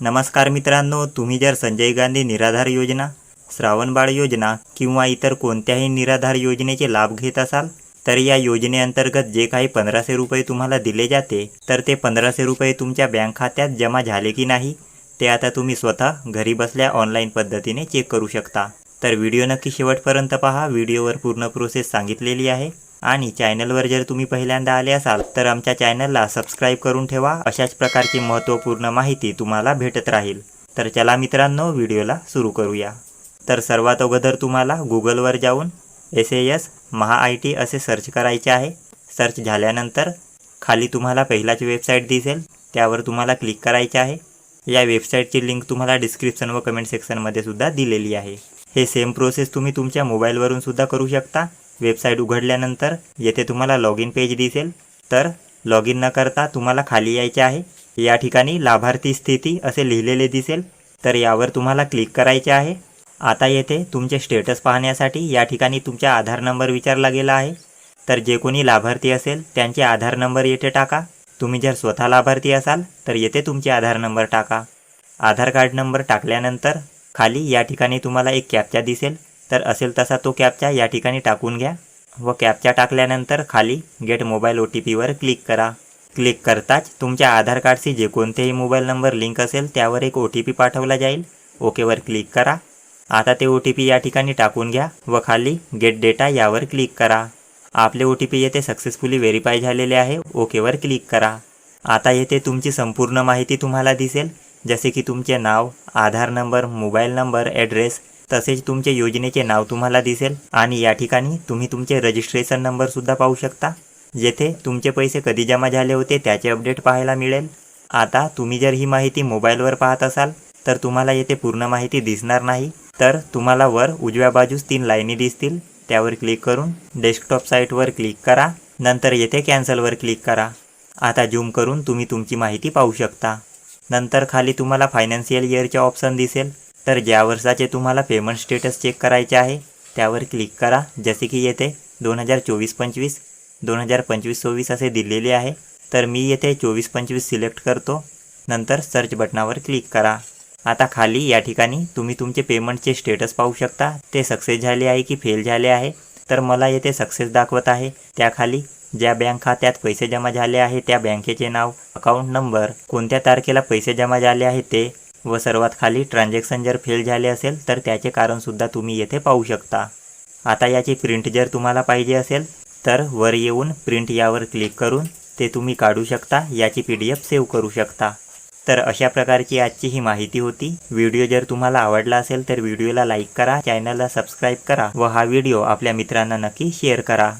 नमस्कार मित्रांनो तुम्ही जर संजय गांधी निराधार योजना श्रावणबाळ योजना किंवा इतर कोणत्याही निराधार योजनेचे लाभ घेत असाल तर या योजनेअंतर्गत जे काही पंधराशे रुपये तुम्हाला दिले जाते तर ते पंधराशे रुपये तुमच्या बँक खात्यात जमा झाले की नाही ते आता तुम्ही स्वतः घरी बसल्या ऑनलाईन पद्धतीने चेक करू शकता. तर व्हिडिओ नक्की शेवटपर्यंत पहा. व्हिडिओवर पूर्ण प्रोसेस सांगितलेली आहे. आणि चॅनलवर जर तुम्ही पहिल्यांदा आले असाल तर आमच्या चॅनलला सबस्क्राईब करून ठेवा. अशाच प्रकारची महत्त्वपूर्ण माहिती तुम्हाला भेटत राहील. तर चला मित्रांनो व्हिडिओला सुरू करूया. तर सर्वात अगोदर तुम्हाला गुगलवर जाऊन S A S Maha I T असे सर्च करायचे आहे. सर्च झाल्यानंतर खाली तुम्हाला पहिलाच वेबसाईट दिसेल. त्यावर तुम्हाला क्लिक करायचे आहे. या वेबसाईटची लिंक तुम्हाला डिस्क्रिप्शन व कमेंट सेक्शनमध्ये सुद्धा दिलेली आहे. हे सेम प्रोसेस तुम्ही तुमच्या मोबाईलवरून सुद्धा करू शकता. वेबसाईट उघडल्यानंतर येथे तुम्हाला लॉग इन पेज दिसेल. तर लॉग इन न करता तुम्हाला खाली यायचे आहे. या ठिकाणी लाभार्थी स्थिती असे लिहिलेले दिसेल. तर यावर तुम्हाला क्लिक करायचे आहे. आता येथे तुमचे स्टेटस पाहण्यासाठी या ठिकाणी तुमचा आधार नंबर विचारला गेला आहे. तर जे कोणी लाभार्थी असेल त्यांचे आधार नंबर येथे टाका. तुम्ही जर स्वतः लाभार्थी असाल तर येथे तुमचे आधार नंबर टाका. आधार कार्ड नंबर टाकल्यानंतर खाली या ठिकाणी तुम्हाला एक कॅपचा दिसेल. तर असेल तसा तो कॅपचा या ठिकाणी टाकून घ्या व कॅपचा टाकल्यानंतर खाली गेट मोबाईल ओ टी पीवर क्लिक करा. क्लिक करताच तुमच्या आधार कार्डशी जे कोणतेही मोबाईल नंबर लिंक असेल त्यावर एक ओ टी पी पाठवला जाईल. ओकेवर क्लिक करा. आता ते ओ टी पी या ठिकाणी टाकून घ्या व खाली गेट डेटा यावर क्लिक करा. आपले ओ टी पी येथे सक्सेसफुली व्हेरीफाय झालेले आहे. ओकेवर क्लिक करा. आता येथे तुमची संपूर्ण माहिती तुम्हाला दिसेल. जसे की तुमचे नाव Aadhaar number mobile number address तसेच तुमचे योजनेचे नाव तुम्हाला दिसेल आणि या ठिकाणी तुम्ही तुमचे रजिस्ट्रेशन नंबरसुद्धा पाहू शकता. जेथे तुमचे पैसे कधी जमा झाले होते त्याचे अपडेट पाहायला मिळेल. आता तुम्ही जर ही माहिती मोबाईलवर पाहत असाल तर तुम्हाला येथे पूर्ण माहिती दिसणार नाही. तर तुम्हाला वर उजव्या बाजूस तीन लाईनी दिसतील. त्यावर क्लिक करून डेस्कटॉप साईटवर क्लिक करा. नंतर येथे कॅन्सलवर क्लिक करा. आता झूम करून तुम्ही तुमची माहिती पाहू शकता. नंतर खाली तुम्हाला फायनान्शियल इयरचे ऑप्शन दिसेल. तर ज्या वर्षाचे तुम्हाला पेमेंट स्टेटस चेक करायचे आहे त्यावर क्लिक करा. जसे की येथे दोन हजार चोवीस पंचवीस दोन हजार पंचवीस सव्वीस असे दिलेले आहे. तर मी येथे चोवीस पंचवीस सिलेक्ट करतो. नंतर सर्च बटनावर क्लिक करा. आता खाली या ठिकाणी तुम्ही तुमचे पेमेंटचे स्टेटस पाहू शकता. ते सक्सेस झाले आहे की फेल झाले आहे? तर मला येथे सक्सेस दाखवत आहे. त्याखाली ज्या बँक खात्यात पैसे जमा झाले आहे त्या बँकेचे नाव अकाउंट नंबर कोणत्या तारखेला पैसे जमा झाले आहे ते व सर्वात खाली ट्रान्झॅक्शन जर फेल झाले असेल तर त्याचे कारणसुद्धा तुम्ही येथे पाहू शकता. आता याची प्रिंट जर तुम्हाला पाहिजे असेल तर वर येऊन प्रिंट यावर क्लिक करून ते तुम्ही काढू शकता याची पी डी एफ सेव्ह करू शकता. तर अशा प्रकारची आजची ही माहिती होती. व्हिडिओ जर तुम्हाला आवडला असेल तर व्हिडिओला लाईक करा चॅनलला सबस्क्राईब करा व हा व्हिडिओ आपल्या मित्रांना नक्की शेअर करा.